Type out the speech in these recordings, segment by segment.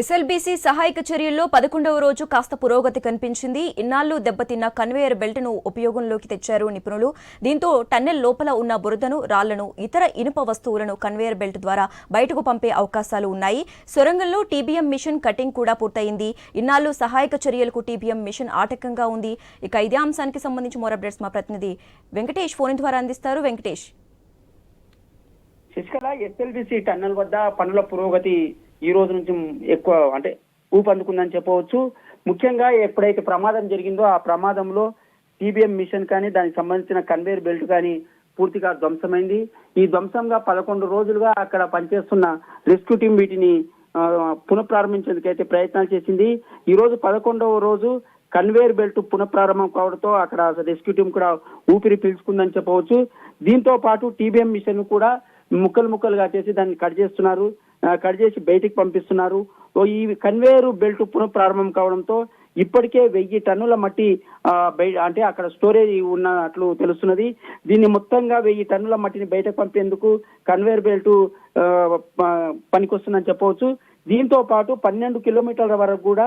SLBC సహాయక చర్యల్లో పదకొండవ రోజు కాస్త పురోగతి కనిపించింది. ఇన్నాళ్ళు దెబ్బతిన్న కన్వేయర్ బెల్ట్ను ఉపయోగంలోకి తెచ్చారు నిపుణులు. దీంతో టన్నెల్ లోపల ఉన్న బురదను రాళ్ళను ఇతర ఇనుప వస్తువులను కన్వేయర్ బెల్ట్ ద్వారా బయటకు పంపే అవకాశాలు ఉన్నాయి. సొరంగంలో టీబీఎం మిషన్ కటింగ్ కూడా పూర్తయింది. ఇన్నాళ్ళు సహాయక చర్యలకు టీబీఎం మిషన్ ఆటంకంగా ఉంది. ఇక ఇదే అంశానికి సంబంధించి మోర్ అప్డేట్స్ మా ప్రతినిధి వెంకటేష్ ఫోన్ ద్వారా అందిస్తారు. వెంకటేష్. శశికళ ఎస్ఎల్బిసి టన్నెల్ వద్ద పనుల పురోగతి ఈ రోజు నుంచి ఎక్కువ అంటే ఊపందుకుందని చెప్పవచ్చు. ముఖ్యంగా ఎప్పుడైతే ప్రమాదం జరిగిందో ఆ ప్రమాదంలో టీబీఎం మిషన్ కానీ దానికి సంబంధించిన కన్వేయర్ బెల్ట్ కానీ పూర్తిగా ధ్వంసమైంది. ఈ ధ్వంసంగా పదకొండు రోజులుగా అక్కడ పనిచేస్తున్న రెస్క్యూ టీం వీటిని పునఃప్రారంభించేందుకైతే పునఃప్రారంభించేందుకు అయితే ప్రయత్నాలు చేసింది. ఈ రోజు పదకొండవ రోజు కన్వేయర్ బెల్ట్ పునఃప్రారంభం కావడంతో అక్కడ రెస్క్యూ టీం కూడా ఊపిరి పీల్చుకుందని చెప్పవచ్చు. దీంతో పాటు టీబీఎం మిషన్ కూడా ముక్కలు ముక్కలుగా చేసి దాన్ని కట్ చేస్తున్నారు. కట్ చేసి బయటికి పంపిస్తున్నారు. ఈ కన్వేయర్ బెల్ట్ పునఃప్రారంభం కావడంతో ఇప్పటికే వెయ్యి టన్నుల మట్టి అంటే అక్కడ స్టోరేజ్ ఉన్నట్లు తెలుస్తున్నది. దీన్ని మొత్తంగా వెయ్యి టన్నుల మట్టిని బయటకు పంపేందుకు కన్వేయర్ బెల్ట్ పనికొస్తుందని చెప్పవచ్చు. దీంతో పాటు పన్నెండు కిలోమీటర్ల వరకు కూడా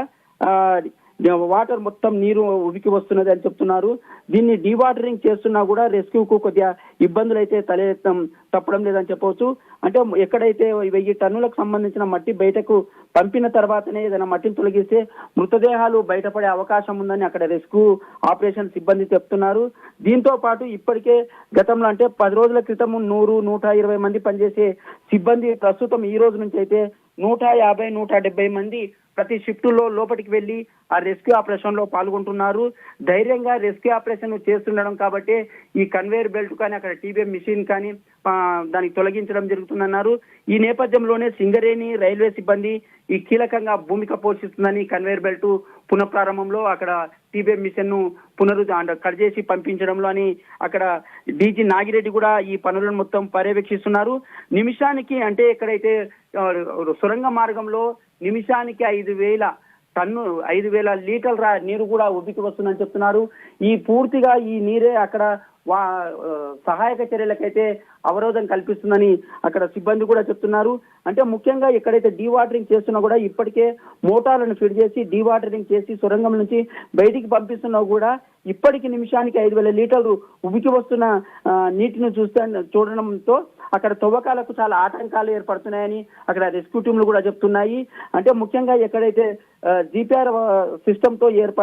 వాటర్ మొత్తం నీరు ఉడికి వస్తున్నది అని చెప్తున్నారు. దీన్ని డీవాటరింగ్ చేస్తున్నా కూడా రెస్క్యూకు కొద్దిగా ఇబ్బందులు అయితే తలెత్తం తప్పడం లేదని చెప్పవచ్చు. అంటే ఎక్కడైతే వెయ్యి టన్నులకు సంబంధించిన మట్టి బయటకు పంపిన తర్వాతనే ఏదైనా మట్టిని తొలగిస్తే మృతదేహాలు బయటపడే అవకాశం ఉందని అక్కడ రెస్క్యూ ఆపరేషన్ సిబ్బంది చెప్తున్నారు. దీంతో పాటు ఇప్పటికే గతంలో అంటే పది రోజుల క్రితం నూరు నూట ఇరవై మంది పనిచేసే సిబ్బంది ప్రస్తుతం ఈ రోజు నుంచి అయితే నూట యాభై నూట డెబ్బై మంది ప్రతి షిఫ్ట్లో లోపలికి వెళ్ళి ఆ రెస్క్యూ ఆపరేషన్లో పాల్గొంటున్నారు. ధైర్యంగా రెస్క్యూ ఆపరేషన్ చేస్తుండడం కాబట్టి ఈ కన్వేయర్ బెల్ట్ కానీ అక్కడ టీబీఎం మిషన్ కానీ దానికి తొలగించడం జరుగుతుందన్నారు. ఈ నేపథ్యంలోనే సింగరేణి రైల్వే సిబ్బంది ఈ కీలకంగా భూమిక పోషిస్తుందని కన్వేయర్ బెల్ట్ పునఃప్రారంభంలో అక్కడ టీబీఎం మిషన్ను పునరు కట్ చేసి పంపించడంలో అని అక్కడ డీజీ నాగిరెడ్డి కూడా ఈ పనులను మొత్తం పర్యవేక్షిస్తున్నారు. నిమిషానికి అంటే ఎక్కడైతే సొరంగ మార్గంలో నిమిషానికి ఐదు వేల టన్ను ఐదు వేల లీటర్ల నీరు కూడా ఉబ్బికి వస్తుందని చెప్తున్నారు. ఈ పూర్తిగా ఈ నీరే అక్కడ వా సహాయక చర్యలకైతే అవరోధం కల్పిస్తుందని అక్కడ సిబ్బంది కూడా చెప్తున్నారు. అంటే ముఖ్యంగా ఎక్కడైతే డీవాటరింగ్ చేస్తున్నా కూడా ఇప్పటికే మోటార్లను ఫిట్ చేసి డీవాటరింగ్ చేసి సొరంగం నుంచి బయటికి పంపిస్తున్నా కూడా ఇప్పటికి నిమిషానికి ఐదు వేల లీటర్లు ఉబికి వస్తున్న నీటిని చూస్తా చూడడంతో అక్కడ తవ్వకాలకు చాలా ఆటంకాలు ఏర్పడుతున్నాయని అక్కడ రెస్క్యూ టీంలు కూడా చెప్తున్నాయి. అంటే ముఖ్యంగా ఎక్కడైతే జిపిఆర్ సిస్టమ్తో ఏర్ప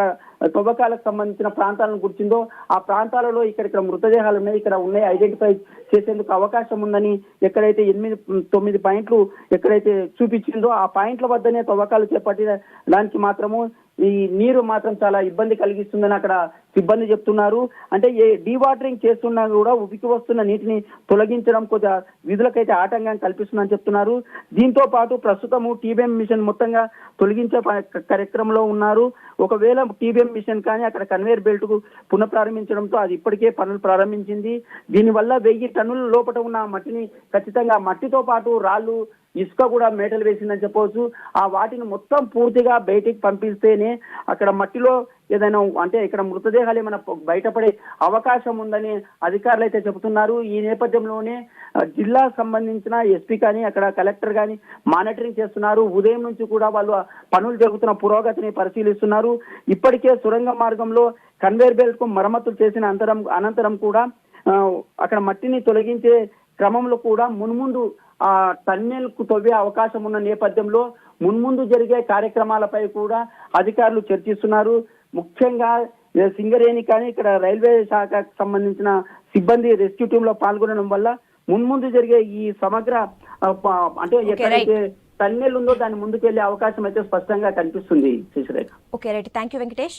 తవ్వకాలకు సంబంధించిన ప్రాంతాలను గుర్తిందో ఆ ప్రాంతాలలో ఇక్కడ ఇక్కడ మృతదేహాలు ఉన్నాయి. ఇక్కడ ఉన్నాయి. ఐడెంటిఫై చేసేందుకు అవకాశం ఉందని ఎక్కడైతే ఎనిమిది తొమ్మిది పాయింట్లు ఎక్కడైతే చూపించిందో ఆ పాయింట్ల వద్దనే తవ్వకాలు చేపట్టిన దానికి మాత్రము ఈ నీరు మాత్రం చాలా ఇబ్బంది కలిగిస్తుందని అక్కడ సిబ్బంది చెప్తున్నారు. అంటే ఏ డీవాటరింగ్ చేస్తున్నా కూడా ఉబికి వస్తున్న నీటిని తొలగించడం కొద్దిగా విధులకైతే ఆటంకం కల్పిస్తుందని చెప్తున్నారు. దీంతో పాటు ప్రస్తుతము టీబీఎం మిషన్ మొత్తంగా తొలగించే కార్యక్రమంలో ఉన్నారు. ఒకవేళ టీబీఎం మిషన్ కానీ అక్కడ కన్వేయర్ బెల్ట్కు పునఃప్రారంభించడంతో అది ఇప్పటికే పనులు ప్రారంభించింది. దీనివల్ల వెయ్యి టన్నుల లోపల ఉన్న మట్టిని ఖచ్చితంగా మట్టితో పాటు రాళ్ళు ఇసుక కూడా మేటలు వేసిందని చెప్పవచ్చు. ఆ వాటిని మొత్తం పూర్తిగా బయటికి పంపిస్తేనే అక్కడ మట్టిలో ఏదైనా అంటే ఇక్కడ మృతదేహాలు ఏమైనా బయటపడే అవకాశం ఉందని అధికారులు అయితే చెబుతున్నారు. ఈ నేపథ్యంలోనే జిల్లా సంబంధించిన ఎస్పీ కానీ అక్కడ కలెక్టర్ కానీ మానిటరింగ్ చేస్తున్నారు. ఉదయం నుంచి కూడా వాళ్ళు ఆ పనులు జరుగుతున్న పురోగతిని పరిశీలిస్తున్నారు. ఇప్పటికే సురంగ మార్గంలో కన్వేర్ బెల్ట్కు మరమ్మతులు చేసిన అంతరం అనంతరం కూడా అక్కడ మట్టిని తొలగించే క్రమంలో కూడా మున్ముందు ఆ టన్నెల్కు తవ్వే అవకాశం ఉన్న నేపథ్యంలో మున్ముందు జరిగే కార్యక్రమాలపై కూడా అధికారులు చర్చిస్తున్నారు. ముఖ్యంగా సింగరేణి కానీ ఇక్కడ రైల్వే శాఖకు సంబంధించిన సిబ్బంది రెస్క్యూ టీమ్లో పాల్గొనడం వల్ల మున్ముందు జరిగే ఈ సమగ్ర అంటే ఎక్కడైతే టన్నెల్ ఉందో దాని ముందుకు వెళ్ళే అవకాశం అయితే స్పష్టంగా కనిపిస్తుంది. Sasirekha okay right thank you Venkatesh